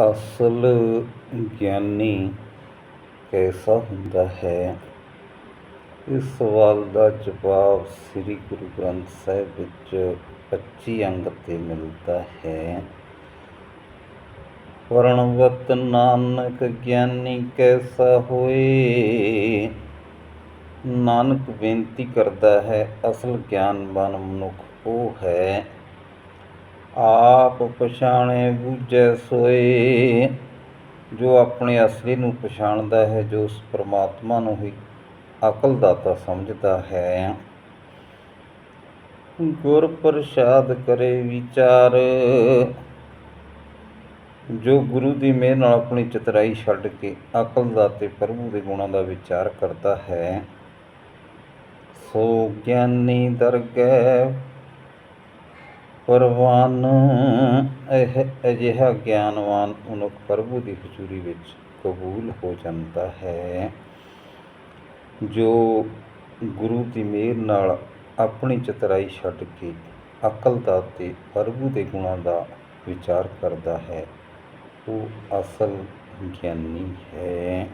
ਅਸਲ ਗਿਆਨੀ ਕੈਸਾ ਹੁੰਦਾ ਹੈ? ਇਸ ਸਵਾਲ ਦਾ ਜਵਾਬ ਸ੍ਰੀ ਗੁਰੂ ਗ੍ਰੰਥ ਸਾਹਿਬ ਵਿੱਚ 25 ਅੰਗ 'ਤੇ ਮਿਲਦਾ ਹੈ। ਵਰਣਵਤ ਨਾਨਕ ਗਿਆਨੀ ਕੈਸਾ ਹੋਏ? ਨਾਨਕ ਬੇਨਤੀ ਕਰਦਾ ਹੈ, ਅਸਲ ਗਿਆਨਵਾਨ ਮਨੁੱਖ ਉਹ ਹੈ ਆਪ ਪਛਾਣੇ ਬੂਝੈ ਸੋਏ। ਜੋ ਆਪਣੇ ਅਸਲੀ ਨੂੰ ਪਛਾਣਦਾ ਹੈ, ਜੋ ਉਸ ਪ੍ਰਮਾਤਮਾ ਨੂੰ ਹੀ ਅਕਲ ਦਾਤਾ ਸਮਝਦਾ ਹੈ। ਗੁਰ ਪ੍ਰਸਾਦ ਕਰੇ ਵਿਚਾਰ। ਜੋ ਗੁਰੂ ਦੀ ਮਿਹਰ ਨਾਲ ਆਪਣੀ ਚਤਰਾਈ ਛੱਡ ਕੇ ਅਕਲ ਦਾਤੇ ਪ੍ਰਭੂ ਦੇ ਗੁਣਾਂ ਦਾ ਵਿਚਾਰ ਕਰਦਾ ਹੈ, ਸੋ ਗਿਆਨੀ ਦਰਗਹਿ ਪਰਵਾਨ, ਇਹ ਅਜਿਹਾ ਗਿਆਨਵਾਨ ਮਨੁੱਖ ਪ੍ਰਭੂ ਦੀ ਹਜ਼ੂਰੀ ਵਿੱਚ ਕਬੂਲ ਹੋ ਜਾਂਦਾ ਹੈ, ਜੋ ਗੁਰੂ ਦੀ ਮਿਹਰ ਨਾਲ ਆਪਣੀ ਚਤਰਾਈ ਛੱਡ ਕੇ ਅਕਲ ਦਾ ਤੇ ਪ੍ਰਭੂ ਦੇ ਗੁਣਾਂ ਦਾ ਵਿਚਾਰ ਕਰਦਾ ਹੈ। ਉਹ ਅਸਲ ਗਿਆਨੀ ਹੈ।